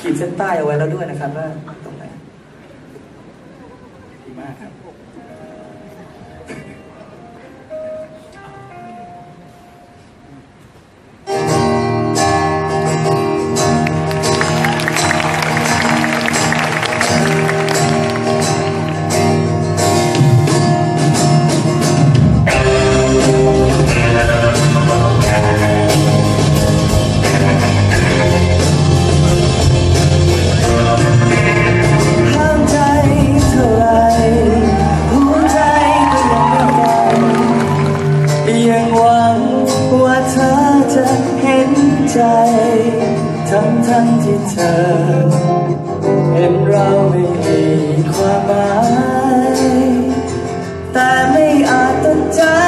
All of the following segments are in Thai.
ขีดเส้นใต้เอาไว้แล้วด้วยนะครับว่าตรงไหนดีมากครับ 다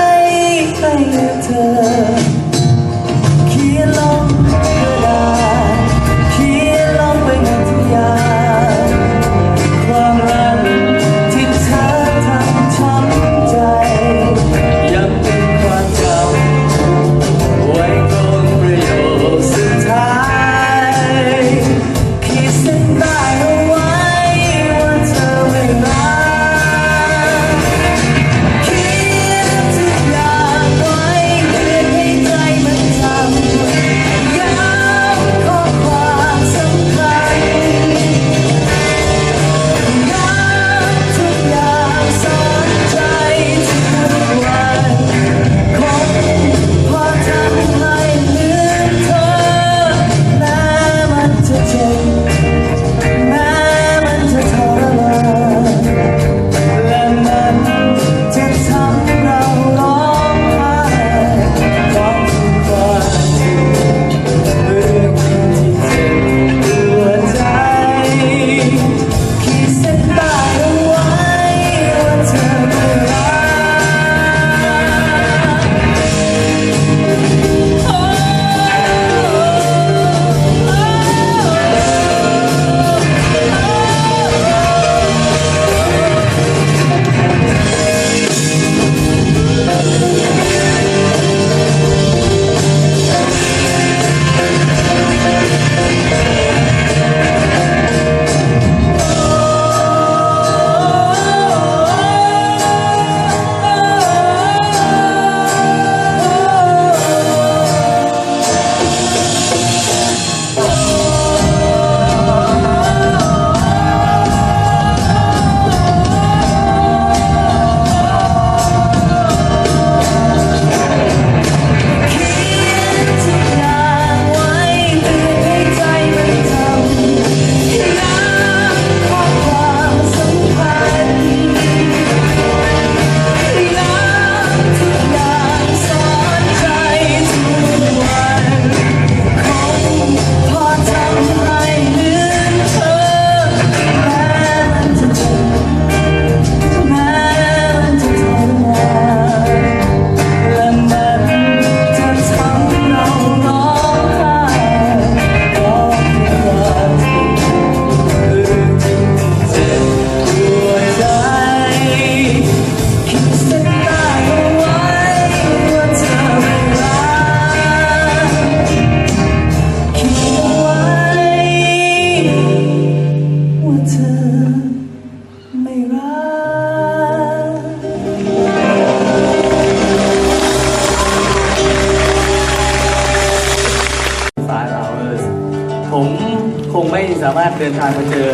เดินทางมาเจอ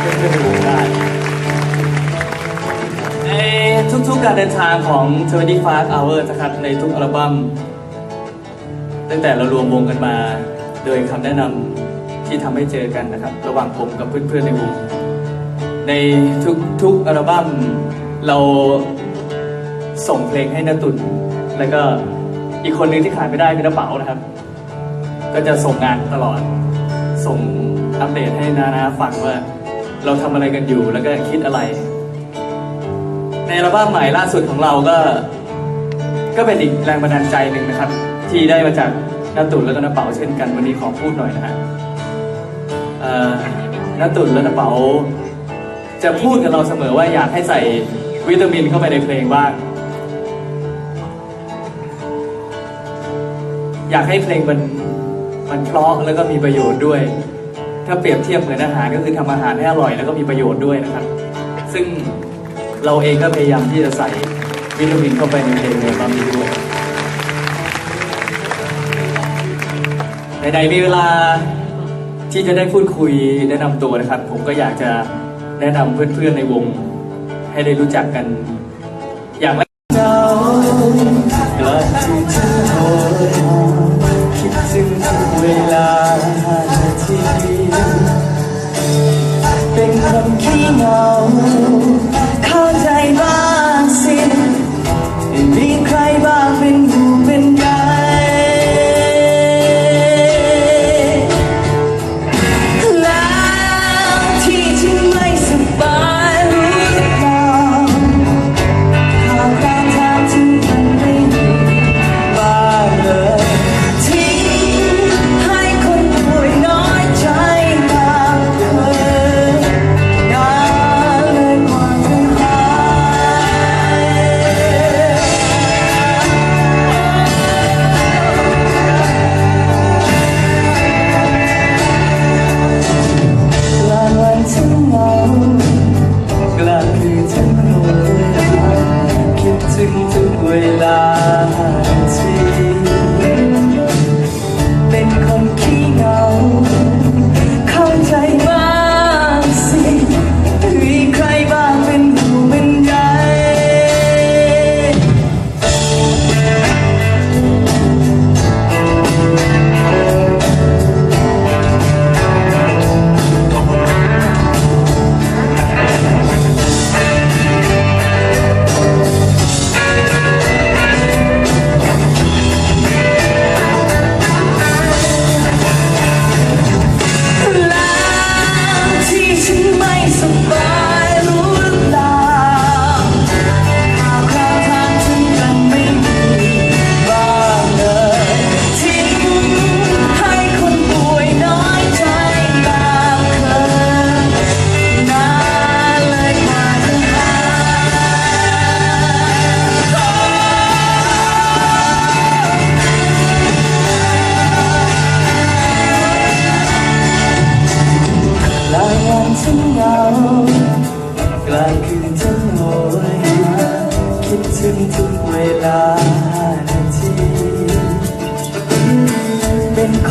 เพื่อนๆในวงได้ในทุกๆการเดินทางของ25 Hours นะครับในทุกอัลบั้มตั้งแต่เรารวมวงกันมา โดยคำแนะนำที่ทำให้เจอกันนะครับ ระหว่างผมกับเพื่อนๆในวง ในทุกๆอัลบั้มเราส่งเพลงให้นตุนแล้วก็อีกคนนึงที่ขาดไม่ได้คือกระเป๋านะครับ ก็จะส่งงานตลอด ส่งอัปเดตให้นานาฟังว่า เราทำอะไรกันอยู่แล้วก็คิดอะไร ในอัลบ้มใหม่ล่าสุดของเราก็ ก็เป็นอีกแรงบันดาลใจหนึ่งนะครับ ที่ได้มาจากน้าตุ่นและก็น้าเป๋าเช่นกันวันนี้ขอพูดหน่อยนะฮะน้าตุ่นและน้าเป๋าจะพูดกับเราเสมอว่าอยากให้ใส่วิตามินเข้าไปในเพลงบ้าง อยากให้เพลงมัน มันเพราะแล้วก็มีประโยชน์ด้วย ถ้าเปรียบเทียบเหมือนอาหารก็คือทำอาหารให้อร่อยแล้วก็มีประโยชน์ด้วยนะครับ ซึ่งเราเองก็พยายามที่จะใส่วิตามินเข้าไปในเพลงในตอนนี้ด้วยใดๆมีเวลาที่จะได้พูดคุยแนะนำตัวนะครับ ผมก็อยากจะแนะนำเพื่อนๆในวงให้ได้รู้จักกันอย่าง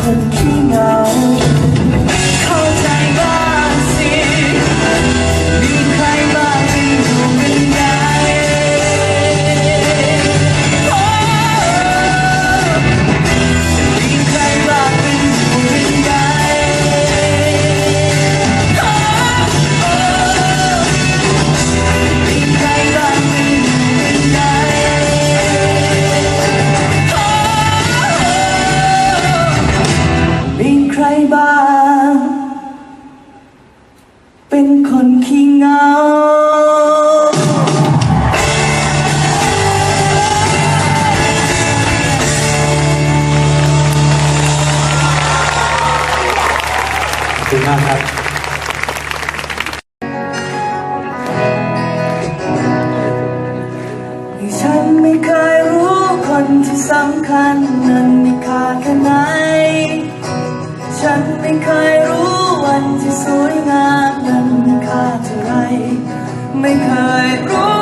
เคุณมากครับฉันไม่เคยรู้คนที่สำคัญนั้นมีค่าแค่ไหน ฉันไม่เคยรู้วันที่สวยงามนั้นมีค่าเท่าไร ไม่เคยรู้